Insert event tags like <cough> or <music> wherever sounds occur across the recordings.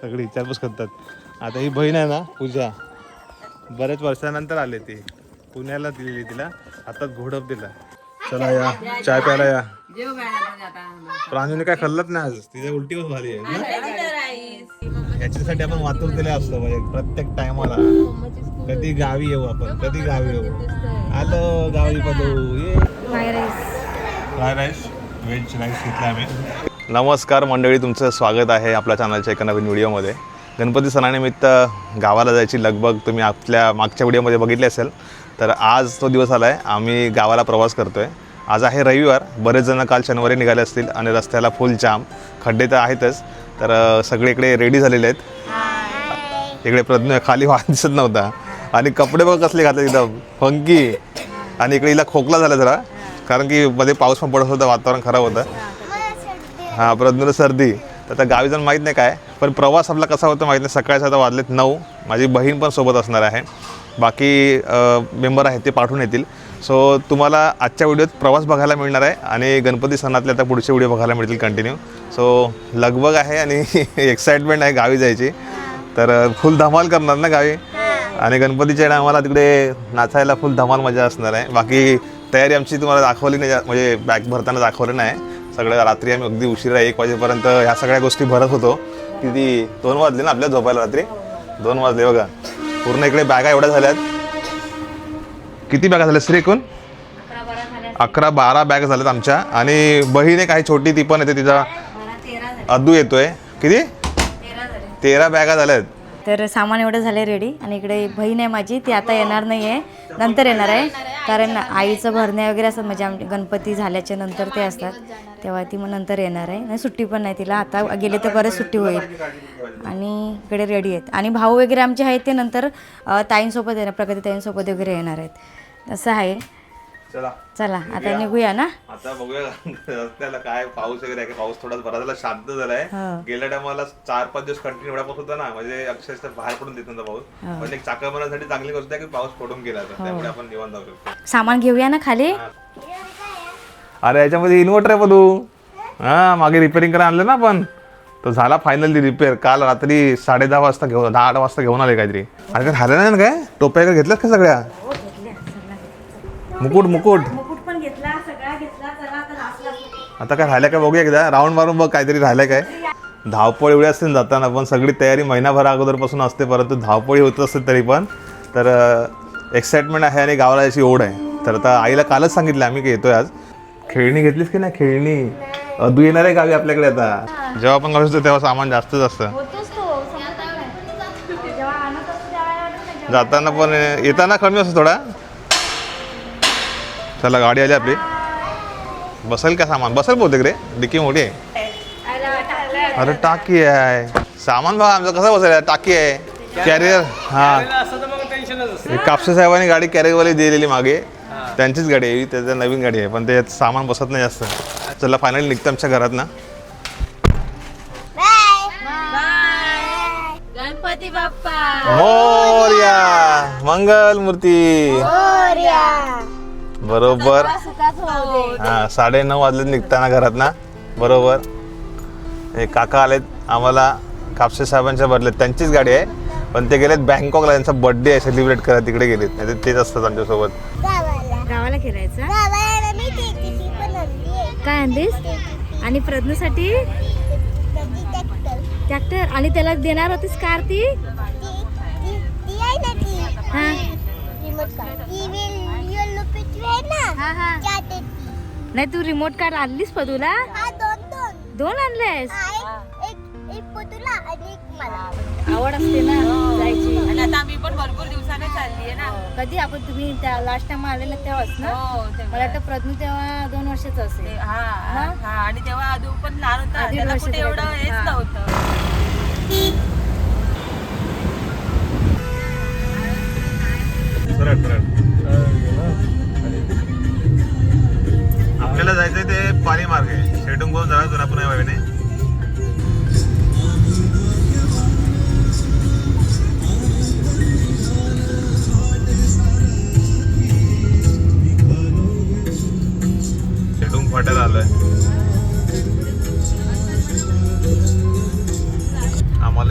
सगळी विचारपूस करतात. आता ही बहीण आहे ना पूजा. बऱ्याच वर्षानंतर आले ती. पुण्याला दिलेली तिला. हातात घोडप दिला. चला या. चाय प्यायला या. आता प्रांजूने काय खाल्लंच नाही आज. तिच्या उलटी झाली आहे? याच्यासाठी आपण वातुरतेला असतो म्हणजे प्रत्येक टायमाला. कधी गावी येऊ आपण कधी गावी येऊ. आलो गावी पदू ये. फ्राय राईस व्हेज राईस घेतला आम्ही. नमस्कार मंडळी तुमचं स्वागत आहे आपल्या चॅनलच्या एका नवीन व्हिडिओमध्ये. गणपती सणानिमित्त गावाला जायची लगबग तुम्ही आपल्या मागच्या व्हिडिओमध्ये बघितली असेल तर आज तो दिवस आला आहे आम्ही गावाला प्रवास करतो आहे आज आहे रविवार. बरेच जण काल शनिवारी निघाले असतील आणि रस्त्याला फुल जाम. खड्डे तर आहेतच तर सगळे इकडे रेडी झालेले आहेत. इकडे प्रज्ञ खाली वाहन दिसत नव्हता. आणि कपडे बघ कसले घातले एकदम फंकी. आणि इकडे हिला खोकला झाला जरा. कारण की मध्ये पाऊस पण पडत होता वातावरण खराब होतं. हां प्रज्ञला सर्दी. तर आता गावी जाऊन माहीत नाही काय पण प्रवास आपला कसा होता माहीत नाही. सकाळी आता वाजलेत नऊ. माझी बहीण पण सोबत असणार आहे. बाकी मेंबर आहेत ते पाठवून येतील. सो तुम्हाला आजच्या व्हिडिओत प्रवास बघायला मिळणार आहे आणि गणपती सणातले आता पुढचे व्हिडिओ बघायला मिळतील कंटिन्यू सो लगबग आहे आणि <laughs> एक्साइटमेंट आहे गावी जायची. तर फुल धमाल करणार ना गावी? आणि गणपतीच्या आम्हाला तिकडे नाचायला फुल धमाल मजा असणार आहे. बाकी तयारी आमची तुम्हाला दाखवली नाही म्हणजे बॅग भरताना दाखवलं नाही. सगळं रात्री आम्ही अगदी उशिरा एक वाजेपर्यंत ह्या सगळ्या गोष्टी भरत होतो. किती? दोन वाजले ना आपल्या झोपायला रात्री? दोन वाजले बघा. पूर्ण इकडे बॅगा एवढ्या झाल्यात. किती बॅगा झाल्या श्री एकूण? अकरा बारा बॅग झाल्यात आमच्या. आणि बहीण एक आहे छोटी ती पण येते तिचा. अद्दू येतोय. किती? तेरा बॅगा झाल्यात. तर सामान एवढं झालं रेडी आणि इकडे बहीण आहे माझी ती आता येणार नाही आहे नंतर येणार आहे. कारण आईचं भरणे वगैरे असतात म्हणजे आमचे गणपती झाल्याच्यानंतर ते असतात. तेव्हा ती मग नंतर येणार आहे. नाही सुट्टी पण नाही तिला. आता गेले तर बरंच सुट्टी होईल. आणि इकडे रेडी आहेत. आणि भाऊ वगैरे आमचे आहेत ते नंतर ताईंसोबत येणार. प्रगती ताईंसोबत वगैरे येणार आहेत. असं आहे. चला. चला आता निघूया. ना? आता बघूया <laughs> रस्त्याला काय पाऊस वगैरे आहे का पाऊस थोडा बरा झाला शांत झालाय. हो. गेल्या टायमाला चार पाच दिवस कंटिन्यू एवढा पाऊस होता ना म्हणजे अक्षरशः बाहेर पडून देत नव्हता पाऊस. पण एक चाकामारासाठी चांगली गोष्ट आहे की पाऊस पडून गेला त्यामुळे आपण निवांत जाऊ शकतो. सामान घेऊया ना खाली? अरे याच्यामध्ये इन्व्हर्टर आहे तू हा मागे रिपेअरिंग करायला आणलं ना आपण. तो झाला फायनली रिपेअर काल रात्री साडे दहा वाजता घेऊन दहा आठ वाजता घेऊन आले काहीतरी. अरे काय झालं नाही ना काय? टोप्या वगैरे घेतल्यात का सगळ्या? मुकुट मुकुट. मुकुट पण घेतला सगळा घेतला चला आता आता काय राहिलं काय बघूया एकदा. राऊंड मारून बघ काहीतरी राहिलं काय. धावपळ एवढी असते ना जाताना पण सगळी तयारी महिनाभर अगोदरपासून असते परंतु धावपळी होत असते तरी पण. तर एक्साइटमेंट आहे आणि गावाला याची ओढ आहे. तर आता आईला कालच सांगितलं आम्ही की येतोय आज. खेळणी घेतलीस की नाही? खेळणी. अदू येणार आहे गावी आपल्याकडे आता. जेव्हा आपण गावी असतो तेव्हा सामान जास्तच असतं. जाताना पण येताना कमी असतो थोडा. चला गाडी आली आपली. बसेल का सामान? बसेल बहुतेक रे. डिक्की मोठी आहे. अरे टाकी आहे. सामान बघा आमचं कसं बसेल टाकी आहे. कॅरियर हा. कापसे साहेबांनी गाडी कॅरियरवाली दिलेली मागे. त्यांचीच गाडी आहे. त्याच्या नवीन गाडी आहे. पण त्याच्यात सामान बसत नाही जास्त. चला फायनली निघतं आमच्या घरात ना गणपती बाप्पा. मोर्या. मंगल मूर्ती बरोबर. हा साडे नऊ वाजले निघताना घरात ना बरोबर. हे काका आलेत आम्हाला कापसे साहेबांच्या बदल्यात. त्यांचीच गाडी आहे. पण ते गेलेत बँकॉकला. त्यांचा बर्थडे आहे सेलिब्रेट करत तिकडे गेलेत. नाही तर तेच असतात आमच्यासोबत. गावाला. काय आणलीस? आणि प्रज्ञसाठी? ट्रॅक्टर आणि त्याला देणार होतीस कार ती? हा. हा हा. नाही तू रिमोट कार आणलीस पदूला दोन आणलेस? आवड असते ना जायची. आणि आता आम्ही पण भरपूर दिवसाने चाललीये ना. कधी आपण तुम्ही त्या लास्ट टाइम आलेला तेव्हाच ना? हो तेव्हा. मला वाटतं प्रज्ञू तेव्हा दोन वर्षाचं ते- असेल हा? हा आणि तेव्हा अजून पण लहान होता. आधी त्याला वर्षाचं कुठे एवढं. हेच हा. नव्हतं. आपल्याला जायचंय ते पाणी मार्ग. आहे शेडून घेऊन जाऊया जुना वाईने शेडून फाट्याला आलोय.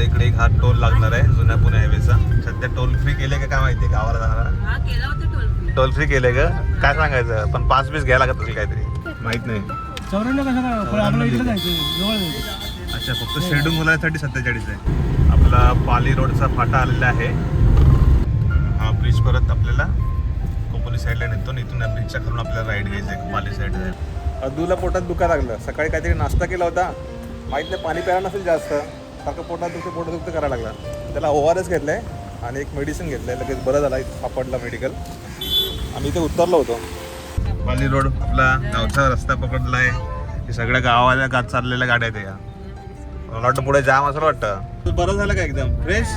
इकडे एक हा टोल लागणार आहे जुन्या पुणे हायवेचा. सध्या टोल फ्री केले का काय माहिती गावाला जाणारा? हा केला होता टोल फ्री. केले का काय सांगायचं? पण पाच पीस घ्यायला लागत असेल काहीतरी. माहीत नाही. चौऱ्याण्णव कसं काय पण आपलं इकडे जायचं जवळ जायचं. अच्छा फक्त शेडून मुलांसाठी सत्तेचाळीस आहे. आपला पाली रोडचा फाटा आलेला आहे. हा ब्रिज परत आपल्याला कोपोली साईडला नेतो आणि इथून या ब्रिजच्या खालून आपल्याला राईड घ्यायचं आहे पाली साईडला अदूला पोटात दुखा लागलं. सकाळी काहीतरी नाश्ता केला होता. माहीत नाही पाणी प्यायला नसेल जास्त. सारखं पोटात दुखतं पोटात दुखतं करायला लागला. त्याला ओ आर एस घेतलंय आणि एक मेडिसिन घेतलंय. लगेच बरं झाला सापडला मेडिकल आम्ही इथे उतरलो होतो. पाली रोड आपला गावचा रस्ता पकडला आहे. हे सगळ्या गावाला गात चाललेल्या गाड्या आहेत या. मला वाटतं पुढे जाम असं वाटतं. बरं झालं का एकदम? फ्रेश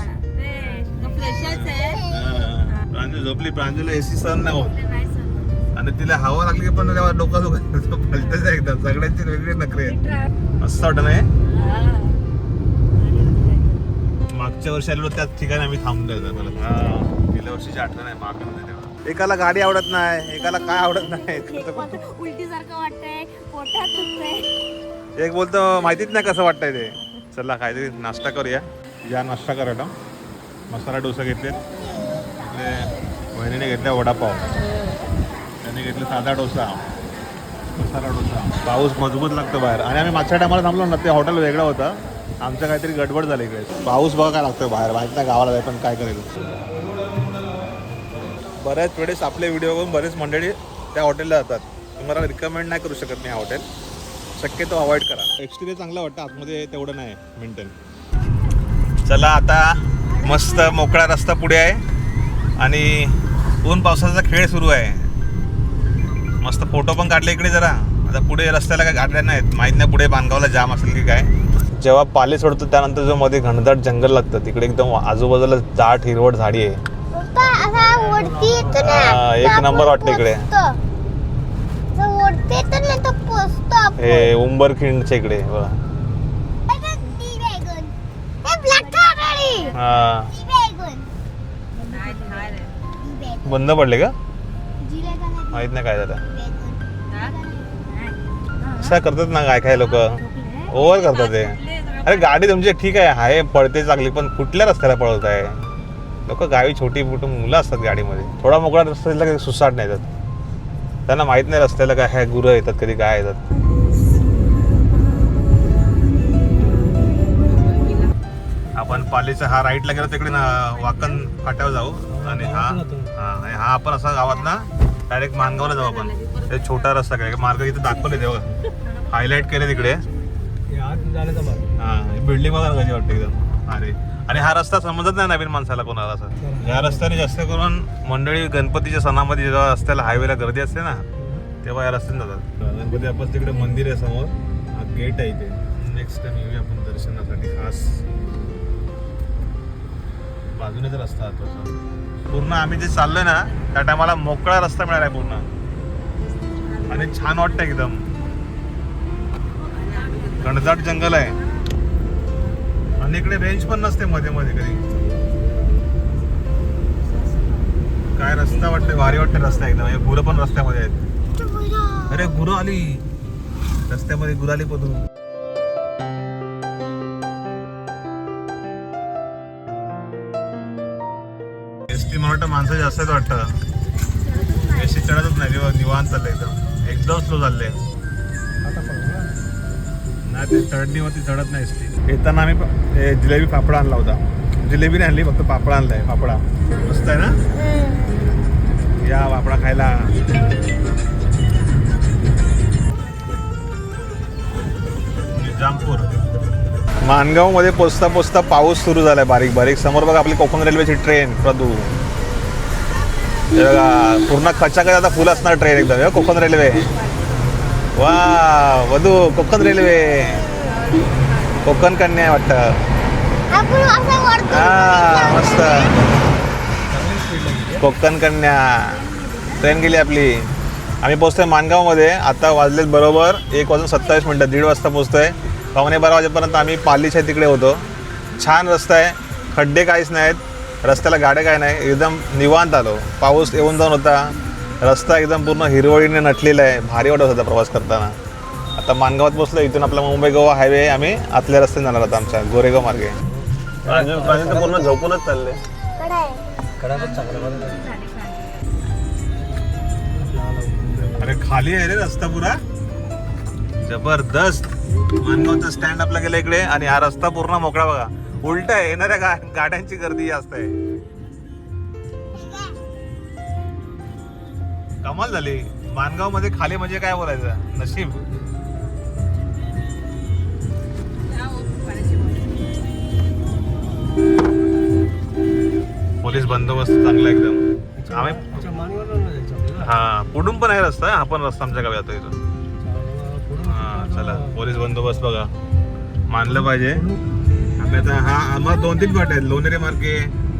प्रांजू झोपली प्रांजूला एसी सहन नाही होत. आणि तिला हवा लागली की पण तेव्हा डोकं फलतेच एकदम. सगळ्यांची वेगळी नखरे मस्त वाटत नाही? मागच्या वर्षी आलेलो त्याच ठिकाणी आम्ही थांबलो होतो. मला हा, गेल्या वर्षीची आठवण आहे. मागे एकाला गाडी आवडत नाही एकाला काय आवडत नाही. उलटी सारखं वाटतंय पोटात दुखतंय. एक बोलतो माहितीच नाही कसं वाटतंय ते. चला काहीतरी नाश्ता करूया. या नाश्ता करायला. मसाला डोसा घेतलेत. आपले बहिणीने घेतला वडापाव. त्याने घेतलं साधा डोसा. मसाला डोसा. पाऊस मजबूत लागतो बाहेर. आणि आम्ही मागच्या टायमाला थांबलो ना ते हॉटेल वेगळं होतं. आमचं काहीतरी गडबड झाली इकडे. पाऊस बघा काय लागतोय बाहेर. माहीत नाही गावाला पण काय करेल? बऱ्याच वेळेस आपले व्हिडिओ बघून बरेच मंडळी त्या हॉटेलला जातात. तुम्हाला रिकमेंड नाही करू शकत मी हा हॉटेल शक्यतो अवॉइड करा. एक्सपिरियन्स चांगला वाटतं आतमध्ये तेवढं नाही मेंटेन चला आता मस्त मोकळा रस्ता पुढे आहे. आणि ऊन पावसाचा खेळ सुरू आहे. मस्त फोटो पण काढले इकडे जरा. आता पुढे रस्त्याला काय गाड्या नाहीत. माहीत नाही पुढे बांधगावला जाम असेल की काय. जेव्हा पाले सोडतो त्यानंतर जो मध्ये घनदाट जंगल लागतं तिकडे एकदम आजूबाजूला दाट हिरवट झाडी आहे. वरती येतो ना हा, एक तर नंबर आपण वाटतं इकडे. पोचतो. वरती येतो ना तर पोचतो आपण हे उंबरखिंडच्या इकडे बघा हे बघ, ती wagon. हे black car गाडी. हा ती wagon. नाही छान आहे ती wagon. बंद पडले का जिला का नाही? माहीत नाही काय झालं wagon. असं करतात ना काय काय लोक ओव्हर करतात ते अरे गाडी तुमची ठीक आहे हाय पळते चांगली पण कुठल्या रस्त्याला पळवत आहे लोक गावी छोटी मोठी मुलं असतात गाडीमध्ये. थोडा मोकळा रस्ता दिसला की सुसाट नाही येतात. त्यांना माहीत नाही रस्त्याला काय ह्या गुरं येतात कधी काय येतात. आपण पालीचा हा राईटला गेलो तिकडे ना वाकण फाट्यावर जाऊ. आणि हा हा आणि हा आपण असा गावात ना डायरेक्ट मानगावला जाऊ आपण. ते छोटा रस्ता काय मार्ग इथे दाखवले तेव्हा हायलाईट केले तिकडे. हे बिल्डिंग बघा कशी वाटते एकदम. अरे आणि हा रस्ता समजत नाही नवीन माणसाला कोणाला असं. या रस्त्याने जास्त करून मंडळी गणपतीच्या सणामध्ये जेव्हा रस्त्याला हायवेला गर्दी असते ना तेव्हा या रस्त्याने जातात. गणपती आपण तिकडे मंदिर आहे समोर हा गेट आहे इथे. नेक्स्ट टाइम येऊया आपण दर्शनासाठी खास. बाजूनेच रस्ता आहे तो पूर्ण आम्ही जे चाललोय ना त्या टायमाला मोकळा रस्ता मिळाला आहे पूर्ण. आणि छान वाटतं एकदम. घनदाट जंगल आहे. आणि इकडे रेंज पण नसते मध्ये मध्ये कधी. काय रस्ता वाटतोय भारी वाटते रस्ता एकदम. हे गुरं पण रस्त्यामध्ये आहेत. अरे गुरं आली. रस्त्यामध्ये गुरं आली पदू एस टी मला वाटतं माणसं जास्तच वाटतं. एस टी चढतच नाही निवांत चाललंय एकदम. एकदम स्लो चाललंय. नाही ते चढणीवरती चढत नाही एसटी. येताना आम्ही जिलेबी फाफडा आणला होता. जिलेबी नाही आणली फक्त पापडा आणलाय फाफडा मस्त आहे ना? या फाफडा खायला. निजामपूर. मानगावमध्ये पोचता पोचता पाऊस सुरू झालाय बारीक बारीक. समोर बघा आपली कोकण रेल्वेची ट्रेन प्रदू. पूर्ण खचाखच आता फुल असणार ट्रेन एकदम. कोकण रेल्वे. वा वधू कोकण रेल्वे. कोकण कन्या आहे वाटतं. हा मस्त. कोकण कन्या. ट्रेन गेली आपली. आम्ही पोहोचतोय माणगावमध्ये. आता वाजलेत बरोबर एक वाजून सत्तावीस मिनटं दीड वाजता पोहोचतोय. पावणे बारा वाजेपर्यंत आम्ही पालीच्या तिकडे होतो. छान रस्ता आहे. खड्डे काहीच नाहीत. रस्त्याला गाड्या काय नाही. एकदम निवांत आलो. पाऊस येऊन जाऊन होता. रस्ता एकदम पूर्ण हिरवळीने नटलेला आहे. भारी वाटत होता प्रवास करताना. आता मानगावात पोहोचलो इथून आपला मुंबई गोवा हायवे आम्ही आतल्या रस्त्याने जाणार होता आमच्या गोरेगाव मार्गे. पूर्ण झोपूनच चालले. अरे खाली आहे रे रस्ता पुरा. जबरदस्त. मानगावचा स्टँड आपला गेला इकडे आणि हा रस्ता पूर्ण मोकळा बघा. उलट आहे येणाऱ्या गाड्यांची गर्दी जास्त आहे. कमाल झाली. मानगावमध्ये खाली म्हणजे काय बोलायचं? नशीब. पोलीस बंदोबस्त चांगला एकदम. आम्ही. हा पुढून पण आहे रस्ता हा पण रस्ता आमच्या गावी चांगला पुढून हा चला पोलीस बंदोबस्त बघा. मानलं पाहिजे. आम्ही आता हा आम्हाला दोन तीन फाटे आहेत. लोणेरे मार्गे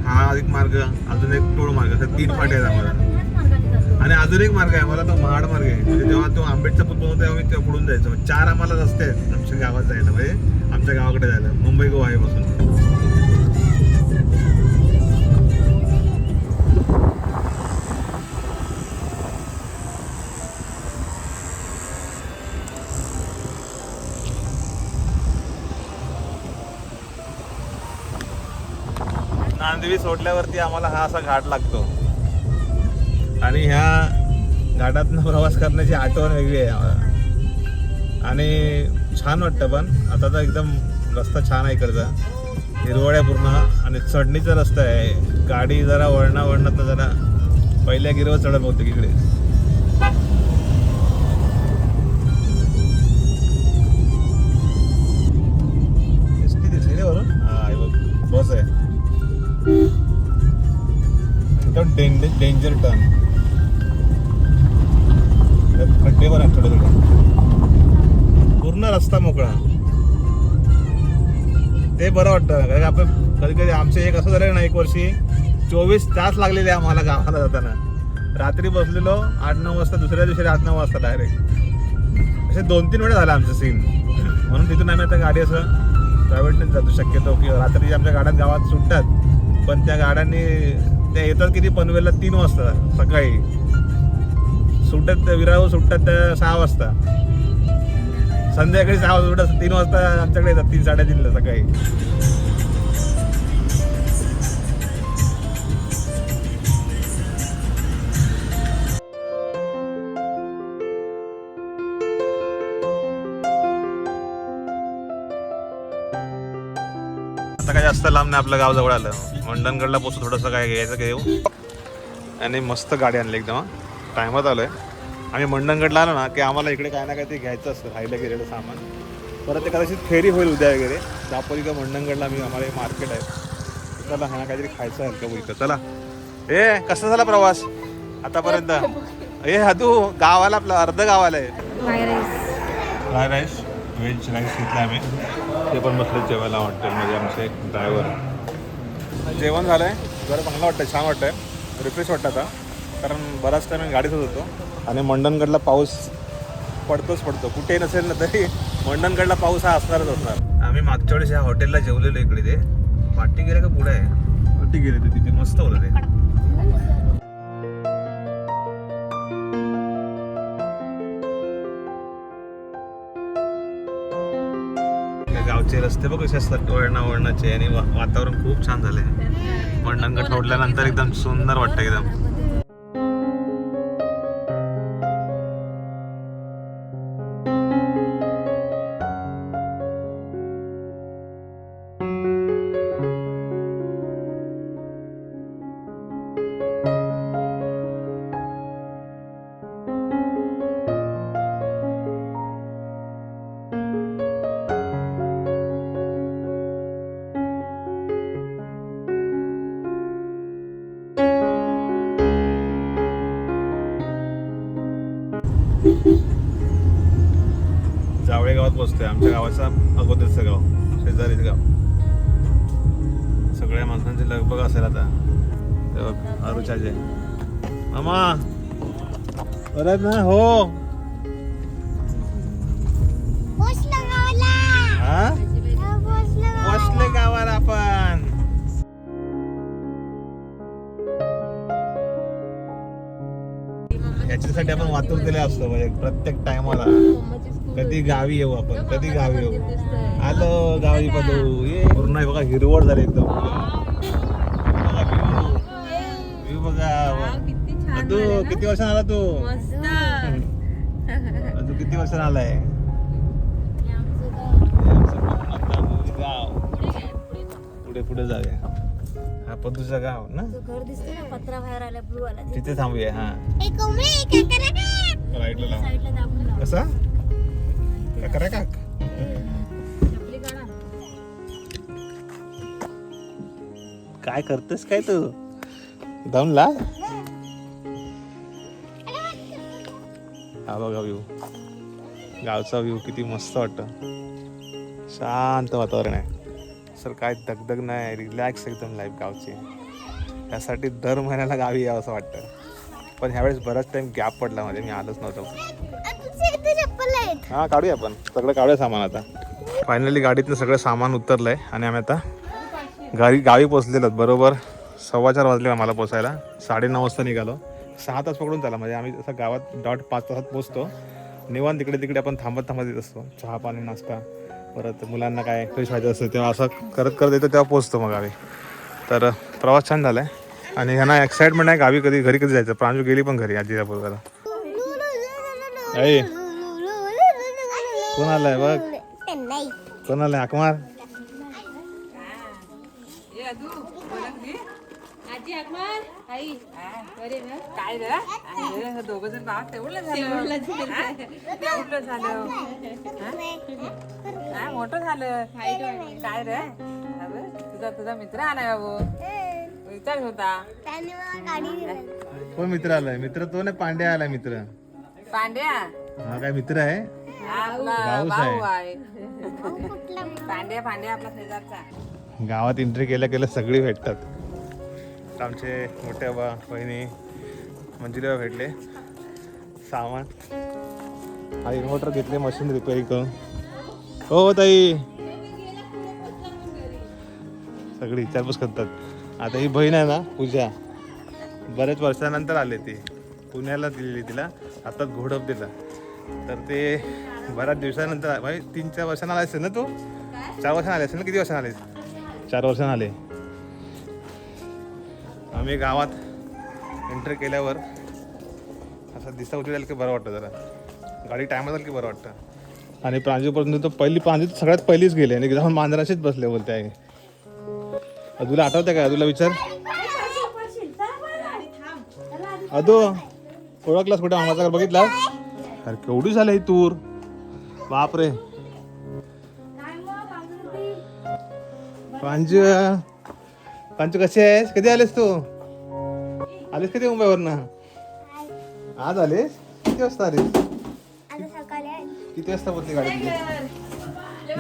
हा एक मार्ग अजून एक टोळ मार्ग असे तीन फाटे आहेत आम्हाला. आणि अजून एक मार्ग आहे आम्हाला तो महाड मार्ग आहे. म्हणजे जेव्हा तो आंबेडचा पूल बनवतो तेव्हा आम्ही तेव्हा पुढून जायचो. चार आम्हाला रस्ते आहेत आमच्या गावात जायला म्हणजे आमच्या गावाकडे जायला. मुंबई गोवा आहे पासून नांदवी सोडल्यावरती आम्हाला हा असा घाट लागतो. आणि ह्या घाटातनं प्रवास करण्याची आठवण वेगळी आहे आम्हाला. आणि छान वाटतं पण. आता तर एकदम रस्ता छान आहे इकडचा. हिरवळ्या पूर्ण. आणि चढणीचा रस्ता आहे. गाडी जरा वळणा वळणात जरा पहिल्या गिरवर चढत होते इकडे. एसटी दिसली रे वरून. हा बघ बस आहे. एकदम डेंजर डेंजर टर्न. खड्डे पण आहेत थोडे थोडे पूर्ण रस्ता मोकळा. ते बरं वाटतं कारण आपण कधी कधी आमचे एक असं झालं ना एक वर्षी चोवीस तास लागलेले आम्हाला गावाला जाताना. रात्री बसलेलो आठ नऊ वाजता दुसऱ्या दिवशी आठ नऊ वाजता डायरेक्ट असे दोन तीन वेळा झाला आमचं सीन म्हणून तिथून आम्ही आता गाडी असं प्रायव्हेटनेच जातो. शक्यतो की रात्री आमच्या गाड्या गावात सुटतात पण त्या गाड्यांनी त्या येतात किती? पनवेलला तीन वाजता सकाळी. सुटत विराव सुटतात त्या सहा वाजता. संध्याकाळी सहा वाजता तीन वाजता आमच्याकडे येतात तीन साडेतीनला सकाळी. आता काय जास्त लांब नाही आपलं गाव जवळ आलं. मंडणगडला पोचू थोडंसं काय घ्यायचं घेऊ आणि मस्त गाडी आणली एकदम टायमात आलोय. आम्ही मंडणगडला आलो ना की आम्हाला इकडे काय ना काय ते घ्यायचं असतं राहिलं गेलेलं सामान. परत ते कदाचित फेरी होईल उद्या वगैरे. दापोली का मंडणगडला आम्ही आम्हाला मार्केट आहे. चला हा काहीतरी खायचं हलकं फुलकं. चला. ए कसा झाला प्रवास? आतापर्यंत. ए हातू गावाला आपलं अर्ध गावाला आहे फ्राय राईस व्हेज राईस घेतला आम्ही. ते पण बसले जेवायला हॉटेलमध्ये आमचे ड्रायव्हर जेवण झालं आहे जरा चांगलं वाटतं छान वाटतंय. रिफ्रेश वाटतं आता. कारण बराच टाइम मी गाडीतच होतो. आणि मंडणगडला पाऊस पडतोच पडतो. कुठे नसेल ना तरी मंडणगडला पाऊस हा असणारच असणार. आम्ही मागच्या वेळेस ह्या हॉटेलला जेवलेलो इकडे ते. पाठी गेले का पुढे? आहे पाठी गेले ते तिथे. मस्त होतं ते. आपल्या रस्ते बघ कसे असतात वळणा वळणाचे आणि वा- वातावरण खूप छान झालंय. मंडणगड ठोडल्यानंतर एकदम सुंदर वाटतं एकदम. गावाचा अगोदरचं गाव शेजारीच गाव. सगळ्या माणसांची लगबग असेल आता. आरुचाचे मामा. परत ना हो. हा? आपण. याच्यासाठी आपण वातुरतेला असतो म्हणजे प्रत्येक टायमाला कधी गावी येऊ आपण कधी गावी येऊ? आलो गावी पदू ये. पूर्ण हे बघा हिरवळ झाली एकदम. बघा तू किती वर्षांना आला तू? मस्त. तू किती वर्षांना आलाय? गाव. पुढे पुढे जाऊया. हा पदूचं गाव ना? घर दिसते ना पत्रा बाहेर आल्या ब्लू आला तिथे थांबूया हा. राईटला. कसा? करा का काय करतेस काय तू? दम ला. हा बघा व्ह्यू गावचा व्ह्यू किती मस्त वाटतं. शांत वातावरण आहे. सर काय दगदग नाही रिलॅक्स एकदम लाईफ गावची. यासाठी दर महिन्याला गावी यावं असं वाटतं. पण ह्यावेळेस बराच टाइम गॅप पडला मध्ये. मी आलोच नव्हतो. हा काढूया आपण. सगळं काढूया सामान आता. फायनली गाडीतनं सगळं सामान उतरलंय आणि आम्ही आता गाडी गावी पोचलेलो. बरोबर सव्वा चार वाजले आम्हाला पोचायला साडेनऊ वाजता निघालो. सहा तास पकडून झाला म्हणजे आम्ही जसं गावात डॉट पाच तासात पोचतो निवांत तिकडे तिकडे आपण थांबत थांबत येत असतो. चहा पाणी नाश्ता परत मुलांना काय फ्रेश व्हायचं असतं तेव्हा असं करत करत येतो तेव्हा पोचतो मग गावी. तर प्रवास छान झाला आहे आणि ह्यांना एक्साइटमेंट आहे गावी कधी घरी कधी जायचं? प्रांजू गेली पण घरी आजीला बोलवायला ऐ कोण आलाय बघ? नाही कोण आलाय अकमार? झालं. तेवढलं झालं. मोठं झालं. काय रे? अबे, तुझा तुझा मित्र आलाय बाबू. विचार होता. कोण मित्र आलाय. मित्र तो नाही पांडे आलाय मित्र. पांड्या? हा काय मित्र आहे? हा आपला भाऊच भाऊ आहे. आहे. पांड्या पांड्या आपला शेजारचा. गावात एंट्री केल्या केल्या सगळी भेटतात. आमचे मोठे बा बहिणी मंजिरा भेटले. सामान. हा इन्व्हर्टर घेतले मशीन रिपेअरिंग करून हो ताई. सगळी विचारपूस करतात. आता ही बहीण आहे ना पूजा. बरेच वर्षानंतर आले ती. पुण्याला दिलेली तिला. आता घोडप दिला. तर ते बऱ्याच दिवसानंतर भाई तीन चार वर्षांना आले असेल ना तू? चार वर्षांना आले असेल ना? किती वर्षांना आले चार वर्षांना आले. आम्ही गावात एंटर केल्यावर असं दिसा उचल की बरं वाटतं जरा. गाडी टायमात आली की बरं वाटतं. आणि प्रांजूपर्यंत तर पहिली प्रांजू सगळ्यात पहिलीच गेले आणि जाऊन मांजराशीच बसले बोलते आहे अदूला आठवतं का? अदूला विचार. अदू ओळखलास कुठे? आम्हाला घर बघितला अरे केवढी झाली ही तूर? बापरे. प्रांजू प्रांजू कशी आहेस? कधी आलेस तू? आलेस कधी मुंबईवरनं? आज आलेस? किती वाजता आलीस. किती वाजता पोचली गाडी तुझी?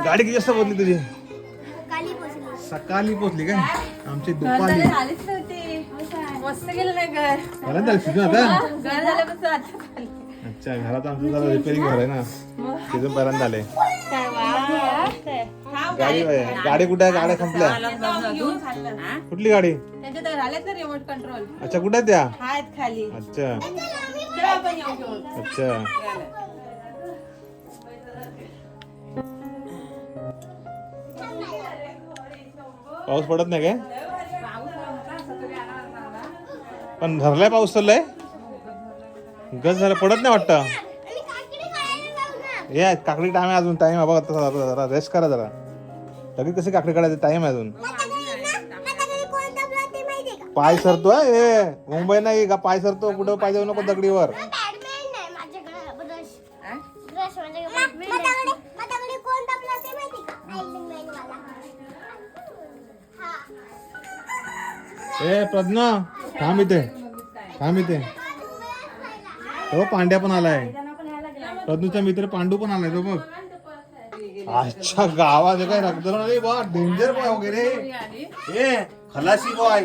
गाडी किती वाजता पोचली तुझी? सकाळी पोचली सकाळी पोचली काय आमची दुपारी. आलीच नव्हती. मस्त गेलं नाही घर. झाली तुझं आता? अच्छा घरात आमचं जरा रिपेअरिंग घर आहे ना. तिथून पर्यंत आले. गाडी गाडी कुठे आहे? गाड्या संपल्या. कुठली गाडी? अच्छा कुठे आहे त्या? अच्छा. अच्छा. पाऊस पडत नाही काय? पण धरलाय पाऊस चाललाय? गज झालं पडत नाही वाटतं. ये काकडी टाइम आहे अजून टाइम आहे बघा तसा जरा- रेस्ट करा जरा. लगेच कशी काकडी काढायची टाइम आहे अजून. पाय सरतोय ए मुंबई नाही का पाय सरतो कुठं पाय जाऊ नको दगडीवर. बॅडमिंटन आहे माझ्याकडे ब्रश ब्रश म्हणजे ए प्रज्ञा थांब इथे. थांब इथे. हो पांड्या पण आलाय. प्रज्ञूचा मित्र पांडू पण आलाय तो बघ. अच्छा गावात हे काय रक्त बा? डेंजर बॉय वगैरे ए खलासी बॉय.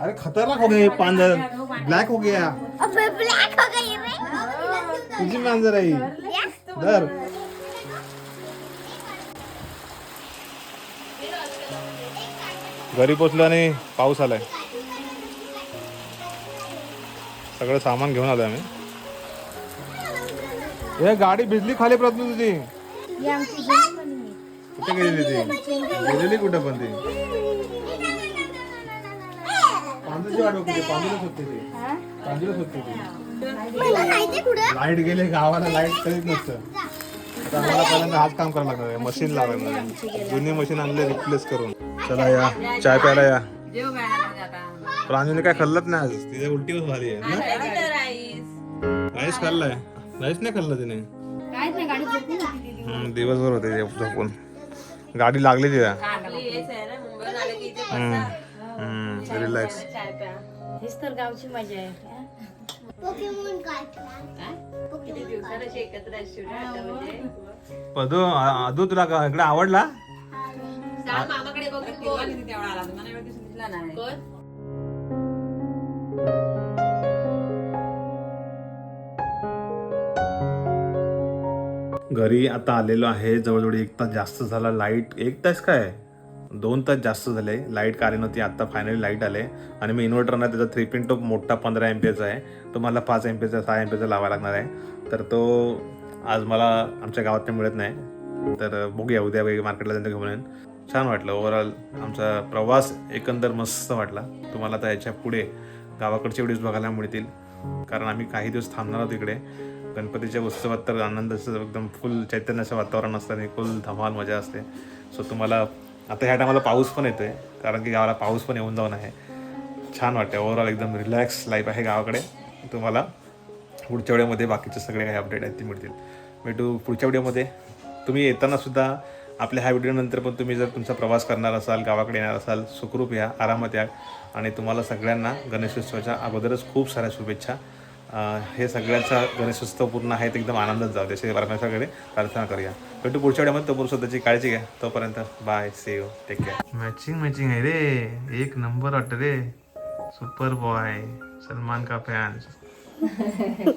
अरे खतरनाक हो गए पांजर ब्लॅक हो गया. अबे ब्लॅक हो गई रे तुझी मांजर आहे ही. धर. घरी पोचलो आणि पाऊस आलाय. सगळं सामान घेऊन आलोय आम्ही. हे गाडी भिजली खाली प्रश्न तुझी. कुठे गेलेली ती? गेलेली कुठे पण ती? पांढरीची वाट बघते पांढरीच होती ती. पांढरीच होती ती. मला माहिती कुठं? लाइट गेले गावाला लाइट कधीच नसतं. आता आम्हाला पहिल्यांदा हात काम करावं लागणार आहे. मशीन लावायला लागणार जुनी मशीन आणले रिप्लेस करून. चला या चाय प्यायला या. प्रांजूने काय खाल्लंच नाही आज. तिथे उलटी झाली आहे. ना? राईस? राईस खाल्लाय. राईस नाही खाल्लं तिने. हम्म, दिवसभर होते ते झोपून. गाडी लागली तिला. हेच आहे ना मुंबईला आलं की इथे रिलॅक्स चाय प्या. हेच तर गावची मजा आहे. पोकेमॉन कार्ड किती दिवसाला एकत्र असशील ना आता म्हणजे? पदू तुला का इकडे आवडला? मामाकडे बघ घरी आता आलेलो आहे जवळजवळ एक तास जास्त झाला लाइट एक तास काय? दोन तास जास्त झाले. लाइट कारण नव्हती आता फायनली लाइट आले. आणि मी इन्व्हर्टर ना त्याचा थ्री पिन टॉप मोठा पंधरा एम पीचा आहे. तो मला पाच एम पीचा सहा एम पीचा लावा लागणार आहे. तर तो आज मला आमच्या गावात मिळत नाही. तर बघूया उद्या वगैरे मार्केटला त्यांना घेऊन येईन. छान वाटलं. ओव्हरऑल आमचा प्रवास एकंदर मस्त वाटला. तुम्हाला आता याच्यापुढे गावाकडचे व्हिडिओज बघायला मिळतील. कारण आम्ही काही दिवस थांबणार आहोत इकडे. गणपतीच्या उत्सवात तर आनंदाचं एकदम फुल चैतन्याचं वातावरण असतं आणि फुल धमाल मजा असते. सो तुम्हाला आता ह्या टायमाला पाऊस पण येतोय. कारण की गावाला पाऊस पण येऊन जाऊन आहे. छान वाटतं ओव्हरऑल एकदम रिलॅक्स लाईफ आहे गावाकडे. तुम्हाला पुढच्या वेळेमध्ये बाकीचे सगळे काही अपडेट आहेत ते मिळतील. भेटू पुढच्या व्हिडिओमध्ये तुम्ही येताना सुद्धा आपल्या ह्या व्हिडिओनंतर पण तुम्ही जर तुमचा प्रवास करणार असाल गावाकडे येणार असाल सुखरूप या आरामात या. आणि तुम्हाला सगळ्यांना गणेशोत्सवाच्या अगोदरच खूप साऱ्या शुभेच्छा. हे सगळ्यांचा गणेशोत्सव पूर्ण आहे ते एकदम आनंदात जाऊ त्याचे परमेश्वराकडे प्रार्थना करूया. भेटू पुढच्या व्हिडिओमध्ये तोपर्यंत स्वतःची काळजी घ्या. तोपर्यंत bye see you take care matching matching आहे रे. एक नंबर वाटत रे. सुपर बॉय सलमान का फॅन <laughs>